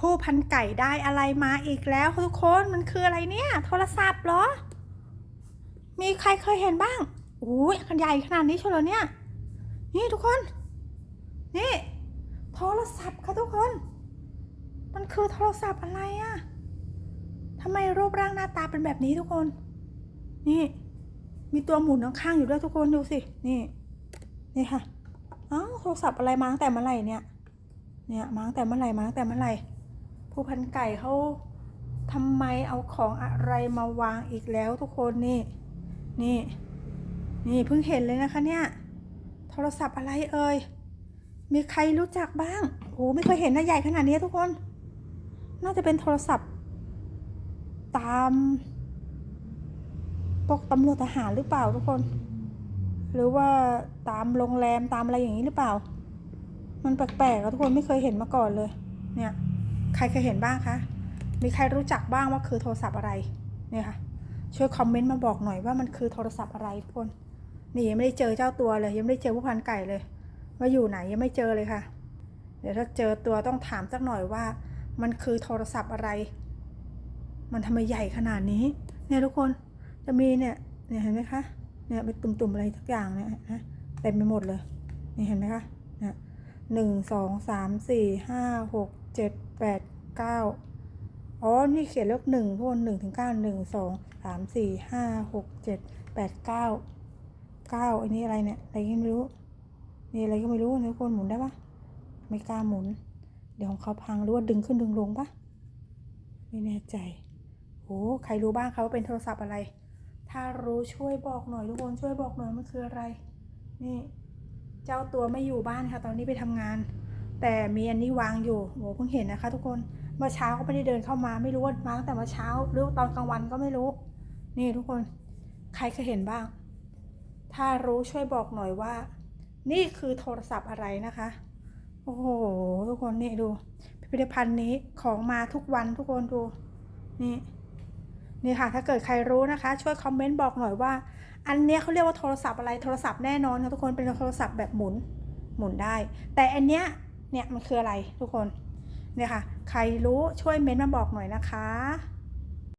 ผู้พันไก่ได้อะไรมาอีกแล้วทุกคนมันคืออะไรเนี่ย โทรศัพท์เหรอ มีใครเคยเห็นบ้างโอ้ยขนาดใหญ่ขนาดนี้เชียวเหรอเนี่ย นี่ทุกคน นี่ โทรศัพท์ค่ะทุกคน มันคือโทรศัพท์อะไรอะทำไมรูปร่างหน้าตาเป็นแบบนี้ทุกคน นี่ มีตัวหมุนข้างๆอยู่ด้วยทุกคนดูสิ นี่ นี่ค่ะอ้าวโทรศัพท์อะไรมาตั้งแต่เมื่อไหร่เนี่ย เนี่ยมาตั้งแต่เมื่อไหร่มาตั้งแต่เมื่อไหร่ ผู้พันไก่เขาทำไมเอาของอะไรมาวางอีกแล้วทุกคนนี่ นี่ นี่เพิ่งเห็นเลยนะคะเนี่ย โทรศัพท์อะไรเอ่ย มีใครรู้จักบ้างโอ้ไม่เคยเห็นนะใหญ่ขนาดนี้ทุกคน น่าจะเป็นโทรศัพท์ ตามพวกตำรวจทหารหรือเปล่าทุกคน หรือว่าตามโรงแรมตามอะไรอย่างนี้หรือเปล่า มันแปลกๆอะทุกคนไม่เคยเห็นมาก่อนเลย เนี่ย ครเคยเห็นบ้างคะมีใครรู้จักบ้างว่าคือโทรศัพท์อะไรเนี่ยค่ะช่วยคอมเมนต์มาบอกหน่อยว่ามันคือโทรศัพท์อะไรทุกคนนี่ยังไม่ได้เจอเจ้าตัวเลย ยังไม่ได้เจอผู้พันไก่เลย ว่าอยู่ไหนยังไม่เจอเลยค่ะ เดี๋ยวถ้าเจอตัวต้องถามสักหน่อยว่า มันคือโทรศัพท์อะไร มันทำไมใหญ่ขนาดนี้ เนี่ยทุกคนจะมีเนี่ยเนี่ยเห็นไหมคะเนี่ยเป็นตุ่มๆอะไรทุกอย่างเนี่ยนะเต็มไปหมดเลยนี่เห็นไหมคะเนี่ยหนึ่งสองสามสี่ห้าหกเจ็ดแปด เก้าอ๋อ นี่เขียนเลขหนึ่งทุกคนหนึ่งถึงเก้าหนึ่งสองสามสี่ห้าหกเจ็ดแปดเก้าเก้าอันนี้อะไรเนี่ยอะไรก็ไม่รู้นี่อะไรก็ไม่รู้นะทุกคนหมุนได้ปะไม่กล้าหมุน เดี๋ยวของเขาพังหรือว่าดึงขึ้นดึงลงปะไม่แน่ใจโอ้ใครรู้บ้างคะว่าเป็นโทรศัพท์อะไร ถ้ารู้ช่วยบอกหน่อยทุกคนช่วยบอกหน่อยมันคืออะไร นี่ เจ้าตัวไม่อยู่บ้านค่ะ ตอนนี้ไปทำงาน แต่มีอันนี้วางอยู่โหเพิ่งเห็นนะคะ ทุกคนเมื่อเช้าก็ไม่ได้เดินเข้ามาไม่รู้ว่ามาตั้งแต่เมื่อเช้า หรือตอนกลางวันก็ไม่รู้ นี่ทุกคนใครเคยเห็นบ้าง ถ้ารู้ช่วยบอกหน่อยว่า นี่คือโทรศัพท์อะไรนะคะโอ้โหทุกคนนี่ดู พิพิธภัณฑ์นี้ของมาทุกวันทุกคนดูนี่นี่ค่ะถ้าเกิดใครรู้นะคะ ช่วยคอมเมนต์บอกหน่อยว่า อันเนี้ยเขาเรียกว่าโทรศัพท์อะไรโทรศัพท์แน่นอนค่ะทุกคนเป็นโทรศัพท์แบบหมุนหมุนได้ แต่อันเนี้ย เนี่ยมันคืออะไรทุกคนเนี่ยค่ะ ใครรู้ช่วยเม้นมาบอกหน่อยนะคะ